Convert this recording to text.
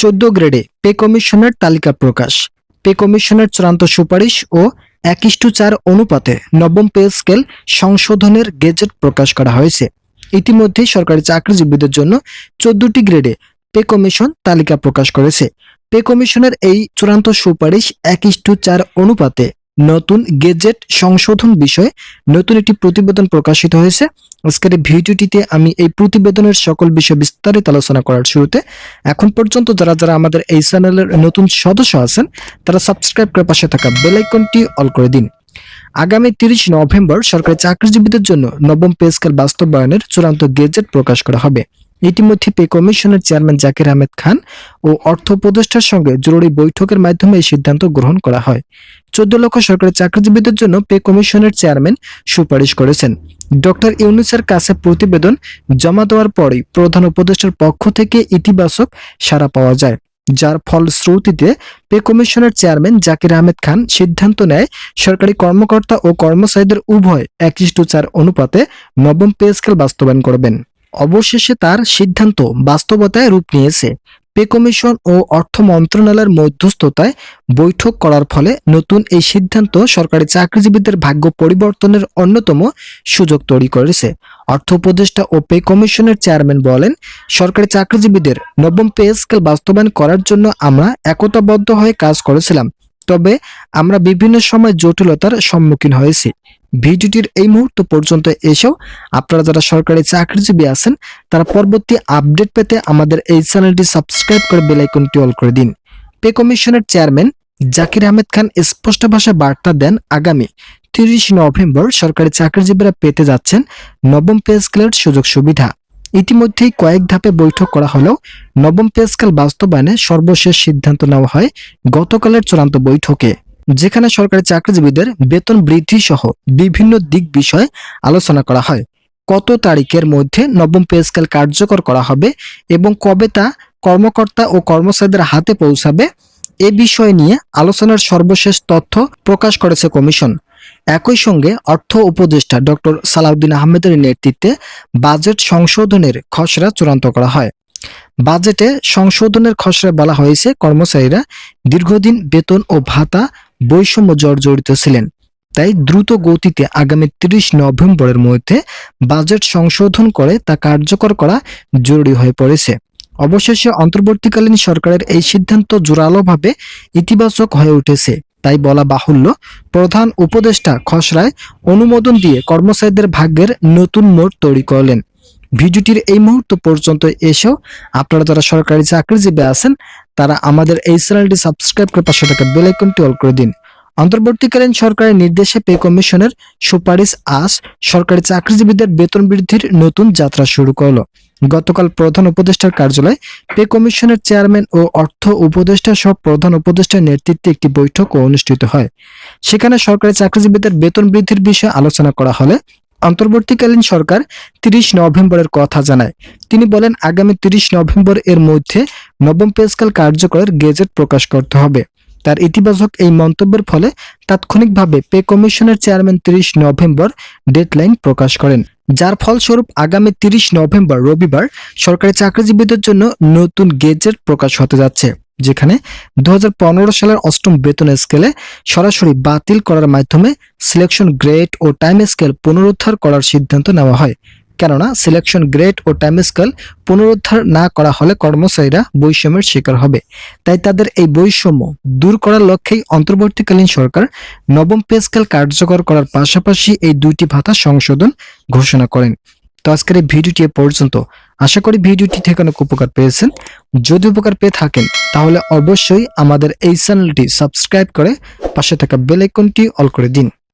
চোদ্দ গ্রেডে পে কমিশনের তালিকা প্রকাশ। পে কমিশনের চূড়ান্ত সুপারিশ ও এক চার অনুপাতে নবম পে স্কেল সংশোধনের গেজেট প্রকাশ করা হয়েছে। ইতিমধ্যেই সরকারি চাকরিজীবীদের জন্য চোদ্দটি গ্রেডে পে কমিশন তালিকা প্রকাশ করেছে। পে কমিশনের এই চূড়ান্ত সুপারিশ এক চার অনুপাতে নতুন গেজেট সংশোধন বিষয়ে নতুন একটি প্রতিবেদন প্রকাশিত হয়েছে। আজকের এই ভিডিওটিতে আমি এই প্রতিবেদনের সকল বিষয় বিস্তারিত আলোচনা করার শুরুতে এখন পর্যন্ত যারা যারা আমাদের এই চ্যানেলের নতুন সদস্য আছেন, তারা সাবস্ক্রাইব করে পাশে থাকা বেল আইকনটি অল করে দিন। আগামী তিরিশ নভেম্বর সরকারি চাকরিজীবীদের জন্য নবম পে স্কেল বাস্তবায়নের চূড়ান্ত গেজেট প্রকাশ করা হবে। ইতিমধ্যে পে কমিশনের চেয়ারম্যান জাকির আহমেদ খান ও অর্থ উপদেষ্টার সঙ্গে জরুরি বৈঠকের মাধ্যমে এই সিদ্ধান্ত গ্রহণ করা হয়। চোদ্দ লক্ষ সরকারি চাকরিজীবীদের জন্য পে কমিশনের চেয়ারম্যান সুপারিশ করেছেন। ডক্টর ইউনুসের কাছে প্রতিবেদন জমা দেওয়ার পরেই প্রধান উপদেষ্টার পক্ষ থেকে ইতিবাচক সাড়া পাওয়া যায়, যার ফলশ্রুতিতে পে কমিশনের চেয়ারম্যান জাকির আহমেদ খান সিদ্ধান্ত নেয়, সরকারি কর্মকর্তা ও কর্মচারীদের উভয় এক চার অনুপাতে নবম পে স্কেল বাস্তবায়ন করবেন। অবশেষে তার সিদ্ধান্ত বাস্তবতায় রূপ নিয়েছে। পে কমিশন ও অর্থ মন্ত্রণালয়ের মধ্যস্থতায় বৈঠক করার ফলে নতুন এই সিদ্ধান্ত সরকারি চাকরিজীবীদের ভাগ্য পরিবর্তনের অন্যতম সুযোগ তৈরি করেছে। অর্থ উপদেষ্টা ও পে কমিশনের চেয়ারম্যান বলেন, সরকারি চাকরিজীবীদের নবম পে স্কেল বাস্তবায়ন করার জন্য আমরা একতাবদ্ধ হয়ে কাজ করেছিলাম, তবে আমরা বিভিন্ন সময় জটিলতার সম্মুখীন হয়েছি। ভিডিওটির এই মুহূর্ত পর্যন্ত এসেও আপনারা যারা সরকারি চাকরিজীবী আছেন, তারা পরবর্তী আপডেট পেতে আমাদের এই চ্যানেলটি সাবস্ক্রাইব করে বেল আইকনটি অল করে দিন। পে কমিশনের চেয়ারম্যান জাকির আহমেদ খান স্পষ্ট ভাষায় বার্তা দেন, আগামী তিরিশ নভেম্বর সরকারি চাকরিজীবীরা পেতে যাচ্ছেন নবম পে স্কেলের সুযোগ সুবিধা। ইতিমধ্যেই কয়েক ধাপে বৈঠক করা হলেও নবম পে স্কেল বাস্তবায়নে সর্বশেষ সিদ্ধান্ত নেওয়া হয় গতকালের চূড়ান্ত বৈঠকে। যেখানে সরকারি চাকরিজীবীদের বেতন বৃদ্ধি সহ বিভিন্ন দিক বিষয়ে আলোচনা করা হয়। কত তারিখের মধ্যে নবম পে স্কেল কার্যকর করা হবে এবং কবে তা কর্মকর্তা ও কর্মচারীদের হাতে পৌঁছাবে, এ বিষয় নিয়ে আলোচনার সর্বশেষ তথ্য প্রকাশ করেছে কমিশন। একই সঙ্গে অর্থ উপদেষ্টা ডক্টর সালাউদ্দিন আহমেদের নেতৃত্বে বাজেট সংশোধনের খসড়া চূড়ান্ত করা হয়। বাজেটে সংশোধনের খসড়ায় বলা হয়েছে, কর্মচারীরা দীর্ঘদিন বেতন ও ভাতা বৈষম্য জর্জরিত ছিলেন। তাই দ্রুত গতিতে আগামী তিরিশ নভেম্বরের মধ্যে বাজেট সংশোধন করে তা কার্যকর করা জরুরি হয়ে পড়েছে। অবশেষে অন্তর্বর্তীকালীন সরকারের এই সিদ্ধান্ত জোরালোভাবে ইতিবাচক হয়ে উঠেছে। তাই বলা বাহুল্য, প্রধান উপদেষ্টা খসড়ায় অনুমোদন দিয়ে কর্মচারীদের ভাগ্যের নতুন মোড় তৈরি করলেন। ভিডিওটির এই মুহূর্ত পর্যন্ত এসেও আপনারা যারা সরকারি চাকরিজীবী আছেন তারা আমাদের এই চ্যানেলটি সাবস্ক্রাইব করে পাশে থাকা বেল আইকনটি অল করে দিন। অন্তর্বর্তীকালীন সরকারের নির্দেশে পে কমিশনের সুপারিশ আজ সরকারি চাকরিজীবীদের বেতন বৃদ্ধির নতুন যাত্রা শুরু করল। গতকাল প্রধান উপদেষ্টার কার্যালয়ে পে কমিশনের চেয়ারম্যান ও অর্থ উপদেষ্টা সহ প্রধান উপদেষ্টার নেতৃত্বে একটি বৈঠক অনুষ্ঠিত হয়। সেখানে সরকারি চাকরিজীবীদের বেতন বৃদ্ধির বিষয়ে আলোচনা করা হলে অন্তর্বর্তীকালীন সরকার তিরিশ নভেম্বরের কথা জানায়। তিনি বলেন, আগামী তিরিশ নভেম্বর এর মধ্যে নবম পে স্কেল কার্যকরের গেজেট প্রকাশ করতে হবে। তার ইতিবাচক এই মন্তব্যের ফলে তাৎক্ষণিকভাবে পে কমিশনের চেয়ারম্যান তিরিশ নভেম্বর ডেডলাইন প্রকাশ করেন। যার ফলস্বরূপ, আগামী তিরিশ নভেম্বর রবিবার সরকারি চাকরিজীবীদের জন্য নতুন গেজেট প্রকাশ হতে যাচ্ছে। যেখানে দুহাজার পনেরো সালের অষ্টম বেতন স্কেলে সরাসরি বাতিল করার মাধ্যমে সিলেকশন গ্রেড ও টাইম স্কেল পুনরুদ্ধার করার সিদ্ধান্ত নেওয়া হয়। কেননা সিলেকশন গ্রেড ও টাইম স্কেল পুনরুদ্ধার না করা হলে কর্মচারীরা বৈষম্যের শিকার হবে। তাই তাদের এই বৈষম্য দূর করার লক্ষ্যেই অন্তর্বর্তীকালীন সরকার নবম পে স্কেল কার্যকর করার পাশাপাশি এই দুইটি ভাতা সংশোধন ঘোষণা করেন। তো আজকের এই ভিডিওটি পর্যন্ত। আশা করি ভিডিওটি থেকে অনেক উপকার পেয়েছেন। যদি উপকার পেয়ে থাকেন, তাহলে অবশ্যই আমাদের এই চ্যানেলটি সাবস্ক্রাইব করে পাশে থাকা বেল আইকনটি অল করে দিন।